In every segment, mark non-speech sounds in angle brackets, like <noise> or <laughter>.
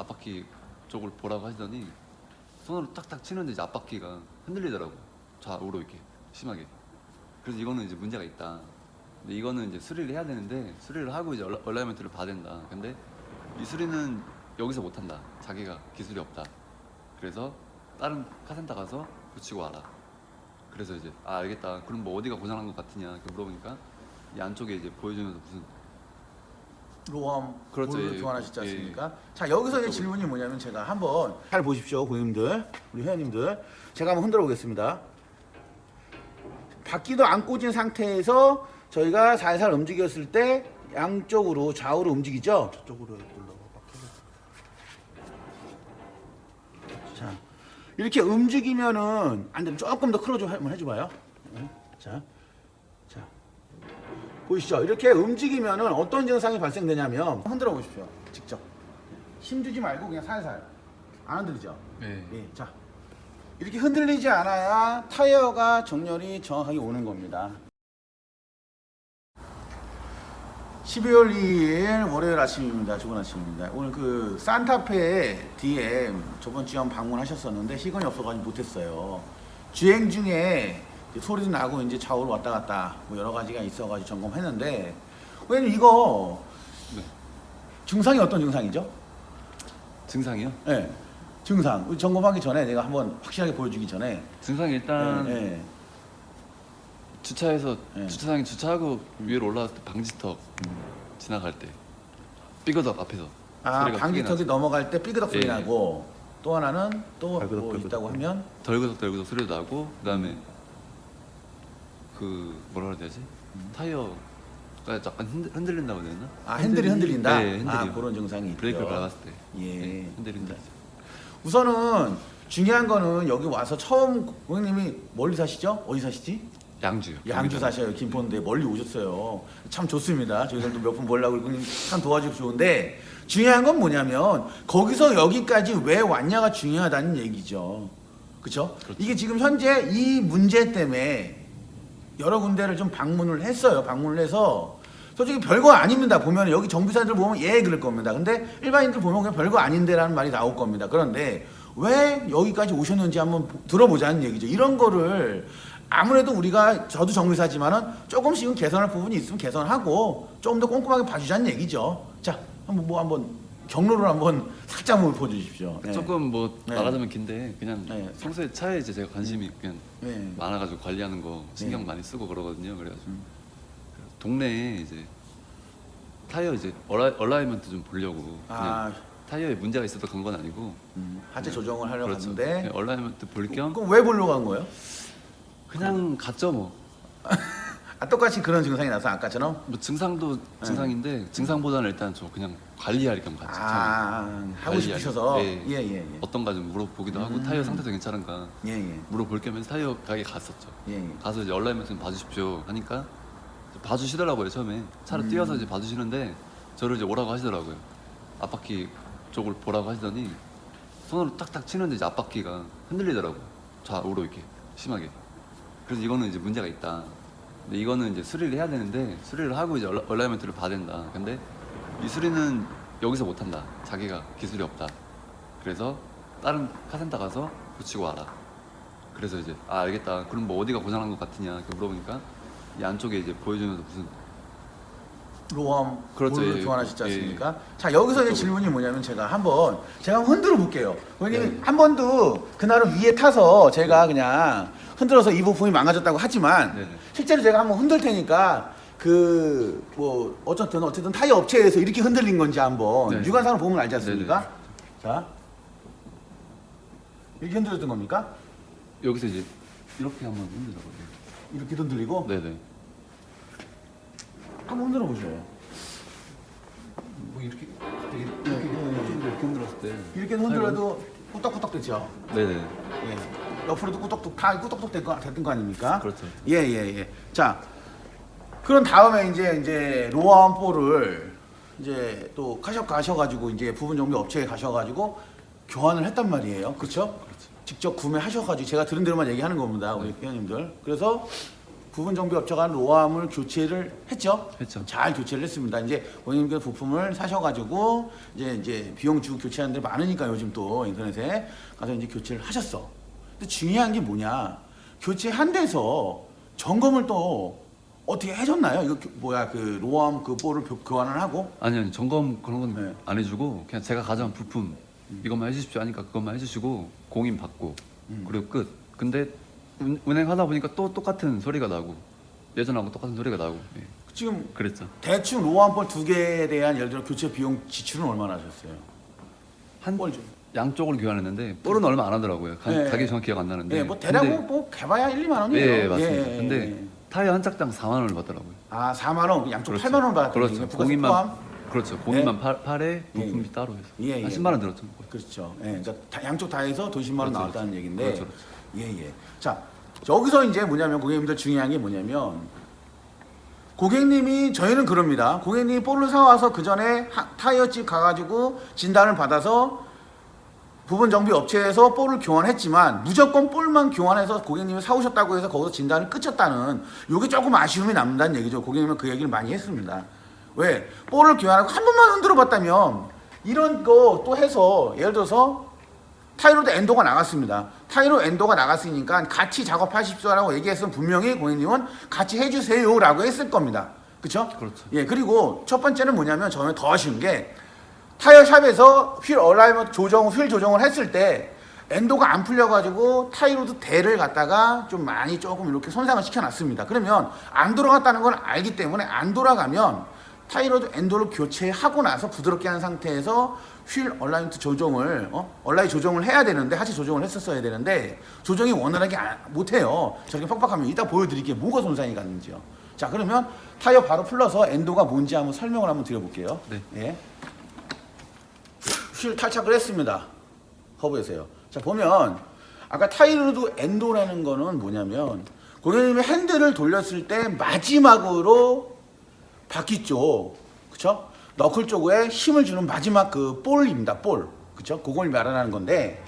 앞바퀴 쪽을 보라고 하시더니 손으로 딱딱 치는데 이제 앞바퀴가 흔들리더라고. 좌우로 이렇게 심하게. 그래서 이거는 이제 문제가 있다. 근데 이거는 이제 수리를 해야 되는데 수리를 하고 이제 얼라- 얼라이먼트를 봐야 된다. 근데 이 수리는 여기서 못한다. 자기가 기술이 없다. 그래서 다른 카센터 가서 붙이고 와라. 그래서 이제 아 알겠다. 그럼 뭐 어디가 고장난 것 같으냐 이렇게 물어보니까 이 안쪽에 이제 보여주면서 무슨 로함 그렇죠, 볼을 예, 교환하셨지 예, 않습니까? 자 여기서 이제. 질문이 뭐냐면 제가 한번 잘 보십시오 고객님들 우리 회원님들 제가 한번 흔들어 보겠습니다 바퀴도 안 꽂은 상태에서 저희가 살살 움직였을 때 양쪽으로 좌우로 움직이죠 바퀴를 자 이렇게 움직이면은 안 되면 조금 더 클로즈 한번 해줘봐요 네. 자 자. 보이시죠? 이렇게 움직이면은 어떤 증상이 발생되냐면 흔들어 보십시오. 직접. 힘주지 말고 그냥 살살. 안 흔들리죠? 네. 예. 자. 이렇게 흔들리지 않아야 타이어가 정렬이 정확하게 오는 겁니다. 12월 2일 월요일 아침입니다. 좋은 아침입니다. 오늘 그 산타페 DM 저번 주에 방문하셨었는데 시간이 없어가지고 못했어요. 주행 중에 이제 소리도 나고 이제 좌우로 왔다 갔다 뭐 여러 가지가 있어가지고 점검했는데 왜냐면 이거 네. 증상이 어떤 증상이죠? 증상이요? 예. 증상. 우리 점검하기 전에 내가 한번 확실하게 보여주기 전에 증상이 일단 예, 예. 주차해서 네. 주차장에 주차하고 위로 올라왔을 때 방지턱 지나갈 때 삐거덕 앞에서 아 소리가 방지턱이. 넘어갈 때 삐그덕 소리 예. 나고 또 하나는 또 발그덕, 뭐 발그덕. 있다고 하면 덜그덕 덜그덕 소리도 나고 그다음에 그 뭐라 그래야 되지 타이어가 약간 흔들, 흔들린다고 해야 되나? 아 핸들이 흔들린다. 네, 흔들려. 아 그런 증상이. 브레이크를 밟았을 때 예. 네, 흔들린다. 우선은 중요한 거는 여기 와서 처음 고객님이 멀리 사시죠? 어디 사시지? 양주요. 양주 거기다가. 사셔요. 김포인데 멀리 오셨어요. 참 좋습니다. 저희들도 몇분 몰라고 고객님 참 도와주고 좋은데 중요한 건 뭐냐면 거기서 여기까지 왜 왔냐가 중요하다는 얘기죠. 그렇죠? 이게 지금 현재 이 문제 때문에 여러 군데를 좀 방문을 했어요. 방문을 해서 솔직히 별거 아닙니다. 보면 여기 정비사들 보면 예 그럴 겁니다. 근데 일반인들 보면 그냥 별거 아닌데라는 말이 나올 겁니다. 그런데 왜 여기까지 오셨는지 한번 보- 들어보자는 얘기죠. 이런 거를 아무래도 우리가 저도 정비사지만은 조금씩은 개선할 부분이 있으면 개선하고 조금 더 꼼꼼하게 봐주자는 얘기죠. 자, 한번 뭐 한번 경로를 한번 살짝 한번 보여주십시오. 네. 조금 뭐 네. 말하자면 긴데 그냥 네. 평소에 차에 이제 제가 관심이 그냥 네. 많아가지고 관리하는 거 신경 네. 많이 쓰고 그러거든요. 그래가지고 음. 동네에 이제 타이어 이제 얼라, 얼라이먼트 좀 보려고 그냥 아, 타이어에 문제가 있어서 간 건 아니고 음, 하체 조정을 하려고 그렇죠. 갔는데 그냥 얼라이먼트 볼 겸 그럼 왜 보려고 간 거예요? 그냥 갔죠 뭐. <laughs> 아 똑같이 그런 증상이 나서 아까처럼 뭐 증상도 증상인데 증상보다는 일단 저 그냥 관리할 겸 갔죠. 아 하고 관리하기. 싶으셔서 네. 예예예 예, 어떤가 좀 물어보기도 하고 음. 타이어 상태도 괜찮은가 예, 예. 물어볼 겸 해서 타이어 가게 갔었죠. 예, 예. 가서 이제 얼라이먼트 좀 봐주십시오 하니까 이제 봐주시더라고요 처음에 차로 음. 뛰어서 이제 봐주시는데 저를 이제 오라고 하시더라고요 앞바퀴 쪽을 보라고 하시더니 손으로 딱딱 치는데 이제 앞바퀴가 흔들리더라고 요 좌우로 이렇게 심하게 그래서 이거는 이제 문제가 있다 근데 이거는 이제 수리를 해야 되는데 수리를 하고 이제 얼라, 얼라이먼트를 봐야 된다. 근데 이 수리는 여기서 못 한다. 자기가 기술이 없다. 그래서 다른 카센터 가서 붙이고 와라. 그래서 이제 아 알겠다. 그럼 뭐 어디가 고장난 것 같으냐? 이렇게 물어보니까 이 안쪽에 이제 보여주면서 무슨 로함 그렇죠, 볼을 예, 교환하셨지 예. 않습니까? 자 여기서 이제 그쪽으로. 질문이 뭐냐면 제가 한번 제가 흔들어 볼게요. 왜냐면 네. 한 번도 그날은 위에 타서 제가 그냥 흔들어서 이 부품이 망가졌다고 하지만 네네. 실제로 제가 한번 흔들 테니까 그 뭐 어쨌든 어쨌든 타이어 업체에서 이렇게 흔들린 건지 한번 네. 유관상을 보면 알지 않습니까? 자 이렇게 흔들었던 겁니까? 여기서 이제 이렇게 한번 흔들어 보세요. 이렇게 흔들리고 네네. 한번 흔들어 보세요. 뭐 이렇게 이렇게 네, 네, 네. 이렇게 흔들었을 때 이렇게 흔들어도 꾸덕꾸덕 되죠. 네네. 예. 옆으로도 꾸덕뚝 다 꾸덕뚝 될 거, 됐던 거 아닙니까? 그렇죠. 예, 예, 예. 자, 그런 다음에 이제 이제 로아원 4를 이제 또 가셔 가셔가지고 이제 부분 정비 업체에 가셔가지고 교환을 했단 말이에요. 그렇죠? 직접 구매하셔가지고 제가 들은 대로만 얘기하는 겁니다, 우리 회원님들. 그래서 부분 정비 업체가 로암을 교체를 했죠. 했죠. 잘 교체를 했습니다. 이제 본인께서 부품을 사셔가지고 이제 이제 비용 주고 교체하는 데 많으니까 요즘 또 인터넷에 가서 이제 교체를 하셨어. 근데 중요한 게 뭐냐? 교체한 데서 점검을 또 어떻게 해줬나요? 이거 교- 뭐야 그 로암 그 볼을 교- 교환을 하고 아니 아니 점검 그런 건 네. 안 해주고 그냥 제가 가져온 부품 이것만 해주십시오 하니까 그것만 해주시고 공인 받고 음. 그리고 끝. 근데 운, 운행하다 보니까 또 똑같은 소리가 나고 예전하고 똑같은 소리가 나고 예, 지금 그랬죠. 대충 로암 볼두 개에 대한 예를 들어 교체 비용 지출은 얼마나 하셨어요? 한볼 좀. 양쪽을 교환했는데 볼은 얼마 안 하더라고요. 가, 네. 가격이 정확히 기억 안 나는데. 예, 뭐 대략 근데- 뭐, 뭐 개봐야 1, 2만 원이에요. 예, 맞습니다. 예, 예, 근데 예. 타이어 한 짝당 4만 원을 받더라고요. 아 4만 원, 양쪽 그렇죠. 8만 원 받았더니 그렇죠. 부가세 공인만 포함. 그렇죠. 공인만 팔, 팔에 예, 부품비 예. 따로 해서 예, 예. 한 10만 원 들었죠. 거의. 그렇죠. 예, 그러니까 다- 양쪽 다 해서 돈 10만 원 그렇죠, 나왔다는 얘기인데. 그렇죠, 그렇죠. 예, 예. 자, 여기서 이제 뭐냐면 고객님들 중요한 게 뭐냐면 고객님이 저희는 그럽니다. 고객님이 볼을 사와서 그 전에 타이어집 가가지고 진단을 받아서 부분 정비 업체에서 볼을 교환했지만 무조건 볼만 교환해서 고객님이 사오셨다고 해서 거기서 진단을 끝쳤다는 이게 조금 아쉬움이 남는다는 얘기죠. 고객님은 그 얘기를 많이 했습니다. 왜? 볼을 교환하고 한 번만 흔들어 봤다면 이런 거 또 해서 예를 들어서 타이로드 엔도가 나갔습니다. 타이로 엔도가 나갔으니까 같이 작업하십시오라고 얘기했으면 분명히 고객님은 같이 해주세요라고 했을 겁니다. 그렇죠? 그렇죠. 예, 그리고 첫 번째는 뭐냐면 저는 더 아쉬운 게 타이어 샵에서 휠 얼라이먼트 조정, 휠 조정을 했을 때 엔도가 안 풀려가지고 타이로드 대를 갖다가 좀 많이 조금 이렇게 손상을 시켜놨습니다. 그러면 안 돌아갔다는 걸 알기 때문에 안 돌아가면 타이로드 엔도를 교체하고 나서 부드럽게 한 상태에서 휠 얼라이먼트 조정을 어? 얼라이 조정을 해야 되는데 하체 조정을 했었어야 되는데 조정이 원활하게 안- 못해요. 저렇게 빡빡하면 이따 보여드릴게요. 뭐가 손상이 갔는지요. 자 그러면 타이어 바로 풀러서 엔도가 뭔지 한번 설명을 한번 드려볼게요. 네. 예. 휠 탈착을 했습니다. 허브에서요. 자 보면 아까 타이로드 엔도라는 거는 뭐냐면 고객님이 핸들을 돌렸을 때 마지막으로 바퀴 쪽, 그쵸? 너클 쪽에 힘을 주는 마지막 그 볼입니다. 볼, 그쵸? 그걸 말하는 건데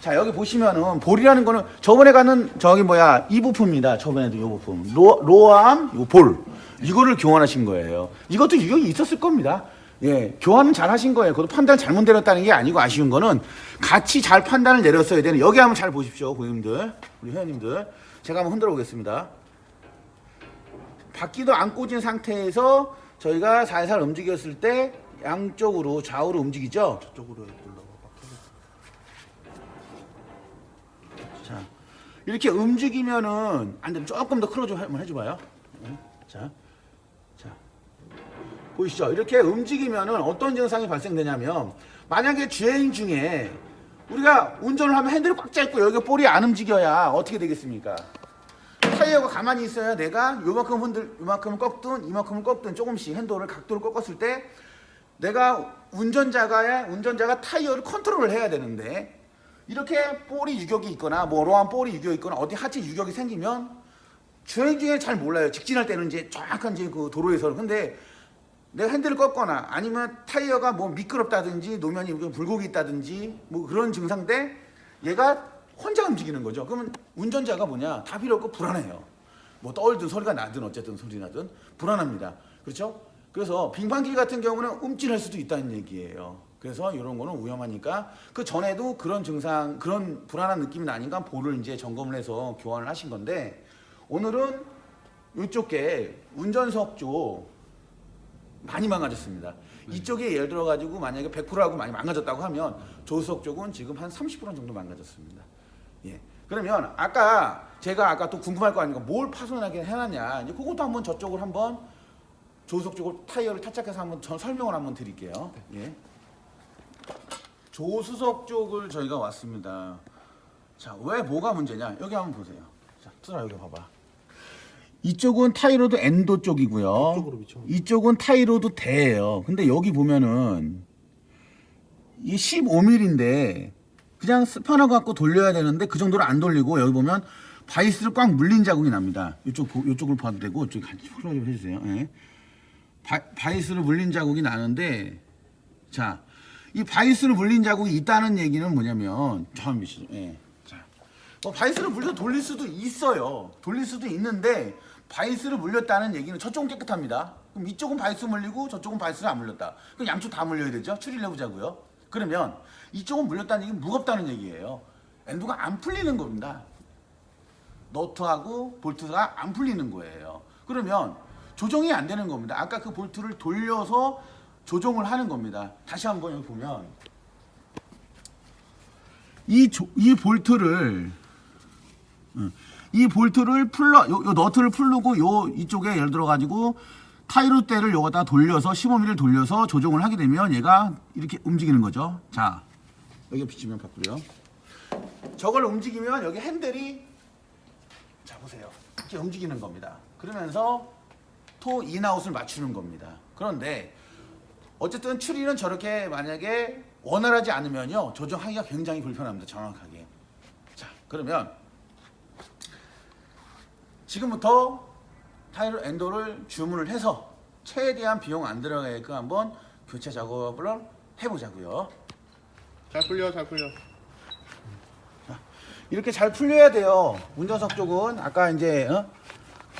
자 여기 보시면은 볼이라는 거는 저번에 가는 저기 뭐야 이 부품입니다. 저번에도 이 부품 로, 로암 요 볼 이거를 교환하신 거예요. 이것도 유격이 있었을 겁니다. 예, 교환은 잘 하신 거예요. 그것도 판단 잘못 내렸다는 게 아니고 아쉬운 거는 같이 잘 판단을 내렸어야 되는 여기 한번 잘 보십시오, 고객님들, 우리 회원님들. 제가 한번 흔들어 보겠습니다. 바퀴도 안 꽂은 상태에서 저희가 살살 움직였을 때 양쪽으로 좌우로 움직이죠. 저쪽으로 돌려봐. 자, 이렇게 움직이면은 안 되면 조금 더 클로즈 한번 해줘봐요. 네. 자, 자, 보이시죠? 이렇게 움직이면은 어떤 증상이 발생되냐면 만약에 주행 중에 우리가 운전을 하면 핸들을 꽉 잡고 여기 볼이 안 움직여야 어떻게 되겠습니까? 타이어가 가만히 있어야 내가 요만큼 흔들, 요만큼 꺾든 이만큼 꺾든 조금씩 핸들을 각도를 꺾었을 때 내가 운전자가 운전자가 타이어를 컨트롤을 해야 되는데 이렇게 볼이 유격이 있거나 뭐 로한 볼이 유격이 있거나 어디 하체 유격이 생기면 주행 중에 잘 몰라요. 직진할 때는 이제 정확한 이제 그 도로에서 근데 내가 핸들을 꺾거나 아니면 타이어가 뭐 미끄럽다든지 노면이 불곡이 있다든지 뭐 그런 증상 때 얘가 혼자 움직이는 거죠. 그러면 운전자가 뭐냐 다 필요 없고 불안해요. 뭐 떨든 소리가 나든 어쨌든 소리 나든 불안합니다. 그렇죠? 그래서 빙판길 같은 경우는 움찔할 수도 있다는 얘기예요. 그래서 이런 거는 위험하니까 그 전에도 그런 증상 그런 불안한 느낌이 나니까 볼을 이제 점검을 해서 교환을 하신 건데 오늘은 이쪽에 운전석 쪽 많이 망가졌습니다. 이쪽에 예를 들어 가지고 만약에 100%하고 많이 망가졌다고 하면 조수석 쪽은 지금 한 30% 정도 망가졌습니다. 예. 그러면 아까 제가 아까 또 궁금할 거 아닙니까? 뭘 파손하게 해놨냐? 이제 그것도 한번 저쪽을 한번 조수석 쪽을 타이어를 탈착해서 한번 전 설명을 한번 드릴게요. 예. 조수석 쪽을 저희가 왔습니다. 자, 왜 뭐가 문제냐? 여기 한번 보세요. 자, 투라 여기 봐봐. 이쪽은 타이로드 엔도 쪽이고요. 이쪽은 타이로드 대예요. 근데 여기 보면은 이 15mm인데 그냥 스파너 갖고 돌려야 되는데 그 정도로 안 돌리고 여기 보면 바이스를 꽉 물린 자국이 납니다. 이쪽 보- 이쪽을 봐도 되고 이쪽 같이 풀어 좀 해주세요. 예. 바, 바이스를 물린 자국이 나는데 자, 이 바이스를 물린 자국이 있다는 얘기는 뭐냐면 보시죠. 예. 자, 뭐 바이스를 물려 돌릴 수도 있어요. 돌릴 수도 있는데 바이스를 물렸다는 얘기는 저쪽은 깨끗합니다. 그럼 이쪽은 바이스 물리고 저쪽은 바이스를 안 물렸다. 그럼 양쪽 다 물려야 되죠. 추리를 해보자고요. 그러면 이쪽은 물렸다는 얘기는 무겁다는 얘기예요. 엔도가 안 풀리는 겁니다. 너트하고 볼트가 안 풀리는 거예요. 그러면 조정이 안 되는 겁니다. 아까 그 볼트를 돌려서 조정을 하는 겁니다. 다시 한번 여기 보면 이, 조- 이 볼트를 음, 이 볼트를 풀러 요, 요 너트를 풀르고 요 이쪽에 예를 들어 가지고 타이로대를 요거다 돌려서 15mm 돌려서 조정을 하게 되면 얘가 이렇게 움직이는 거죠. 자 여기 비치면 바꾸고요. 저걸 움직이면 여기 핸들이 자 보세요. 이렇게 움직이는 겁니다. 그러면서 토 인아웃을 맞추는 겁니다. 그런데 어쨌든 추리는 저렇게 만약에 원활하지 않으면요 조정하기가 굉장히 불편합니다. 정확하게. 자 그러면 지금부터 타이로 엔도를 주문을 해서 최대한 비용 안 들어가게끔 한번 교체 작업을 해보자고요. 잘 풀려 잘 풀려 이렇게 잘 풀려야 돼요. 운전석 쪽은 아까 이제 어?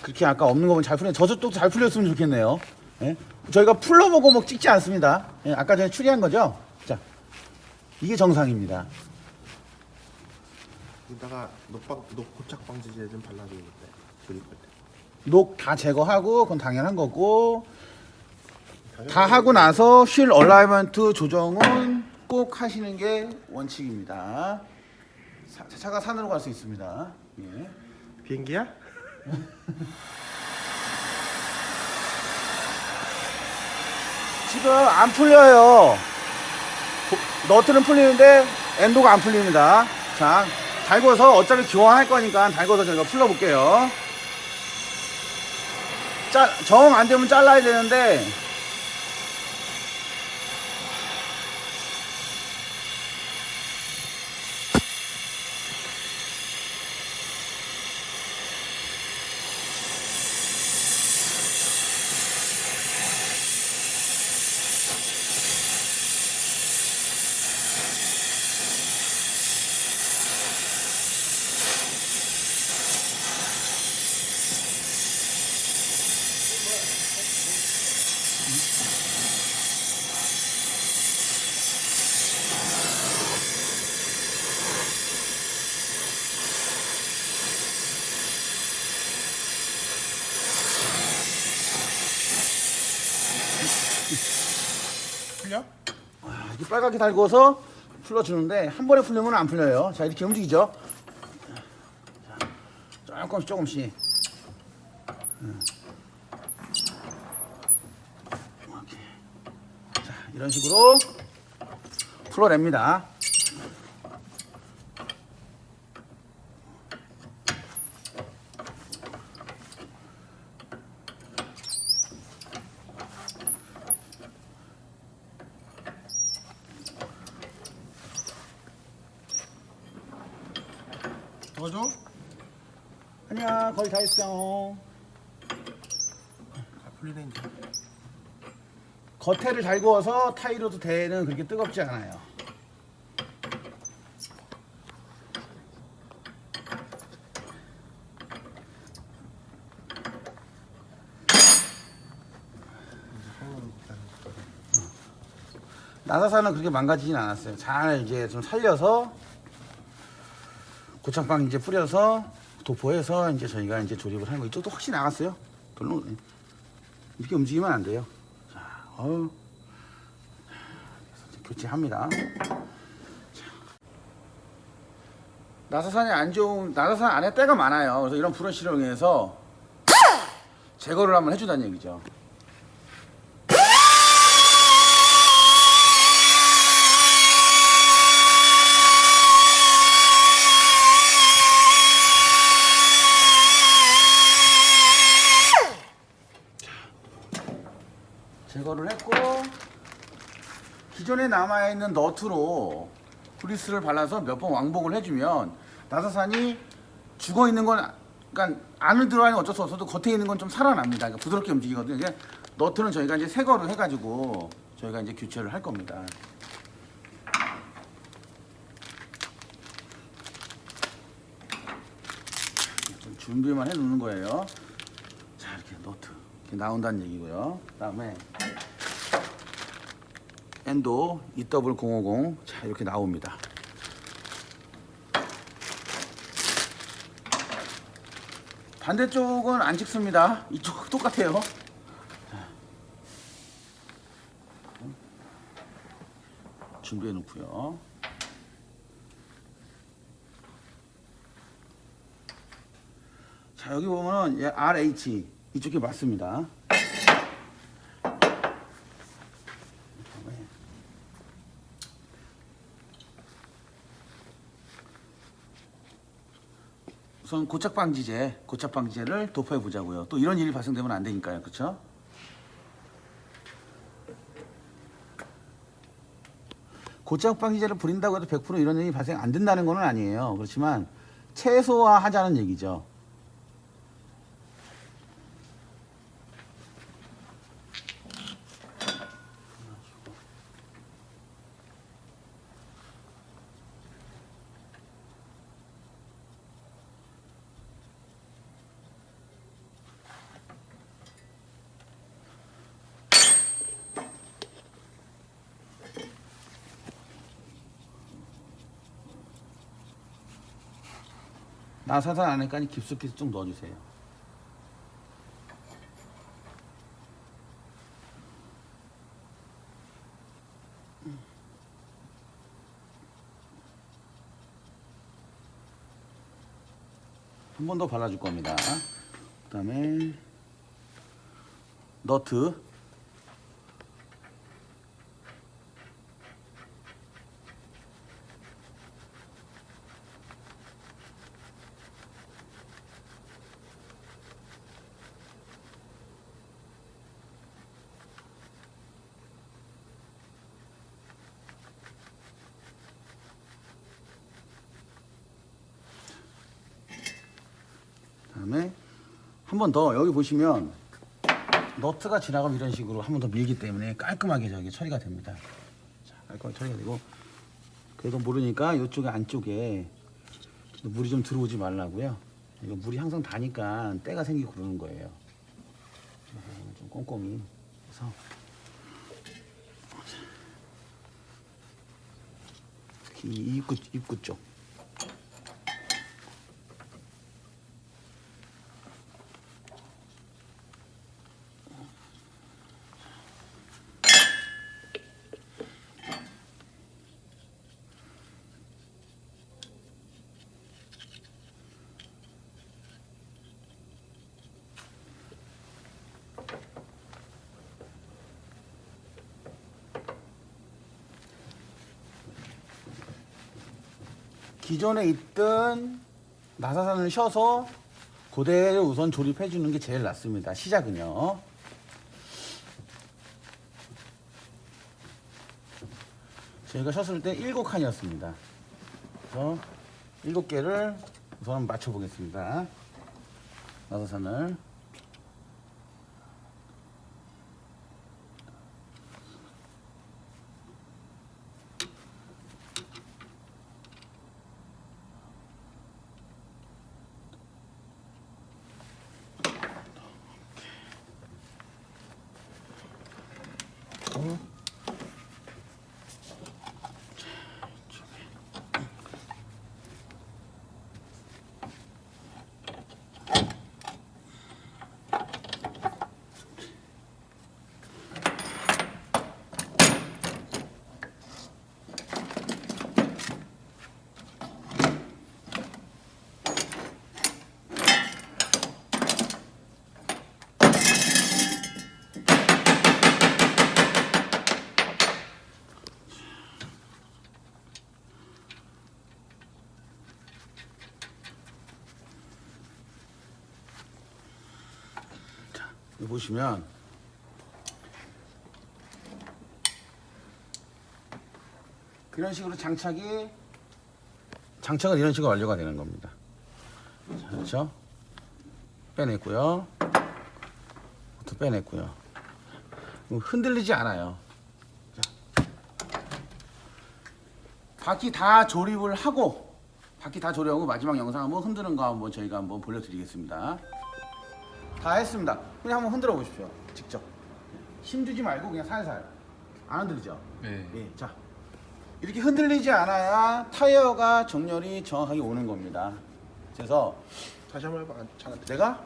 그렇게 아까 없는 거면 잘 풀려. 저쪽 도 잘 풀렸으면 좋겠네요. 예? 저희가 풀러보고 뭐 찍지 않습니다. 예, 아까 전에 추리한 거죠. 자, 이게 정상입니다. 이따가 녹방 녹 고착 방지제 좀 발라주는데 조립할 때 녹 다 제거하고 그건 당연한 거고 다 하고 나서 휠 얼라이먼트 조정은 꼭 하시는 게 원칙입니다. 사- 차가 산으로 갈 수 있습니다. 예. 비행기야? <laughs> 지금 안 풀려요. 보- 너트는 풀리는데 엔도가 안 풀립니다. 자, 달궈서 어차피 교환할 거니까 달궈서 저희가 풀러볼게요. 정 안 되면 잘라야 되는데 빨갛게 달궈서 풀러주는데 한 번에 풀리면 안 풀려요. 자 이렇게 움직이죠. 자, 조금씩 조금씩. 음. 자 이런 식으로 풀어냅니다. 도와줘? 아니야 거의 다 했어. 잘 풀리네 이제 겉에를 잘 구워서 타이로도 대는 그렇게 뜨겁지 않아요. 나사사는 그렇게 망가지진 않았어요. 잘 이제 좀 살려서 고창빵 이제 뿌려서 도포해서 이제 저희가 이제 조립을 하는 거 이쪽도 확실히 나갔어요. 별로 이렇게 움직이면 안 돼요. 자, 이제 교체합니다. 자. 나사산이 안 좋은 나사산 안에 때가 많아요. 그래서 이런 브러쉬를 이용해서 제거를 한번 해주다는 얘기죠. 제거를 했고 기존에 남아있는 너트로 그리스를 발라서 몇 번 왕복을 해주면 나사산이 죽어 있는 건 그러니까 안을 들어가는 어쩔 수 없어도 겉에 있는 건 좀 살아납니다. 그러니까 부드럽게 움직이거든요. 이게 너트는 저희가 이제 새 거로 해가지고 저희가 이제 교체를 할 겁니다. 좀 준비만 해 놓는 거예요. 너트 이렇게 나온다는 얘기고요. 그다음에 엔도 EW050 자 이렇게 나옵니다. 반대쪽은 안 찍습니다. 이쪽 똑같아요. 자. 준비해 놓고요. 자 여기 보면은 얘 RH 이쪽이 맞습니다. 우선 고착 방지제, 고착 방지제를 도포해 보자고요. 또 이런 일이 발생되면 안 되니까요, 그렇죠? 고착 방지제를 부린다고 해도 100% 이런 일이 발생 안 된다는 건 아니에요. 그렇지만 최소화하자는 얘기죠. 나사산 안에까지 깊숙이 좀 넣어주세요. 한 번 더 발라줄 겁니다. 그 다음에 너트 다음에 한 번 더 여기 보시면 너트가 지나가면 이런 식으로 한 번 더 밀기 때문에 깔끔하게 저기 처리가 됩니다. 자, 깔끔하게 처리가 되고 그래도 모르니까 이쪽에 안쪽에 물이 좀 들어오지 말라고요. 이거 물이 항상 다니까 때가 생기고 그러는 거예요. 좀 꼼꼼히 해서 특히 이 입구 입구 쪽. 기존에 있던 나사산을 쉬어서 그대로 우선 조립해 주는 게 제일 낫습니다. 시작은요. 저희가 쉬었을 때 일곱 칸이었습니다. 그래서 일곱 개를 우선 맞춰 보겠습니다. 나사산을 보시면 이런 식으로 장착이 장착은 이런 식으로 완료가 되는 겁니다. 자, 그렇죠? 빼냈고요. 또 빼냈고요. 흔들리지 않아요. 자. 바퀴 다 조립을 하고 바퀴 다 조립하고 마지막 영상 한번 흔드는 거 한번 저희가 한번 보여드리겠습니다. 다 했습니다. 그냥 한번 흔들어 보십시오. 직접. 힘주지 말고 그냥 살살. 안 흔들리죠? 네. 예, 자. 이렇게 흔들리지 않아야 타이어가 정렬이 정확하게 오는 겁니다. 그래서 다시 한번 해봐. 잘 내가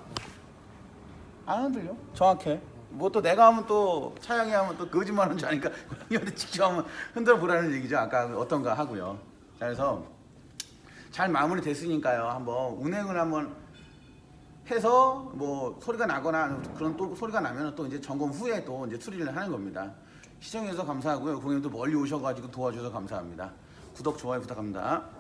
안 흔들려. 정확해. 뭐 또 내가 하면 또 차영이 하면 또 거짓말하는 줄 아니까 <laughs> 고양이한테 직접 한번 흔들어 보라는 얘기죠. 아까 어떤가 하고요. 자, 그래서 잘 마무리 됐으니까요. 한번 운행을 한번 해서 뭐 소리가 나거나 그런 또 소리가 나면 또 이제 점검 후에 또 이제 수리를 하는 겁니다. 시청해주셔서 감사하고요. 고객님도 멀리 오셔가지고 도와주셔서 감사합니다. 구독, 좋아요 부탁합니다.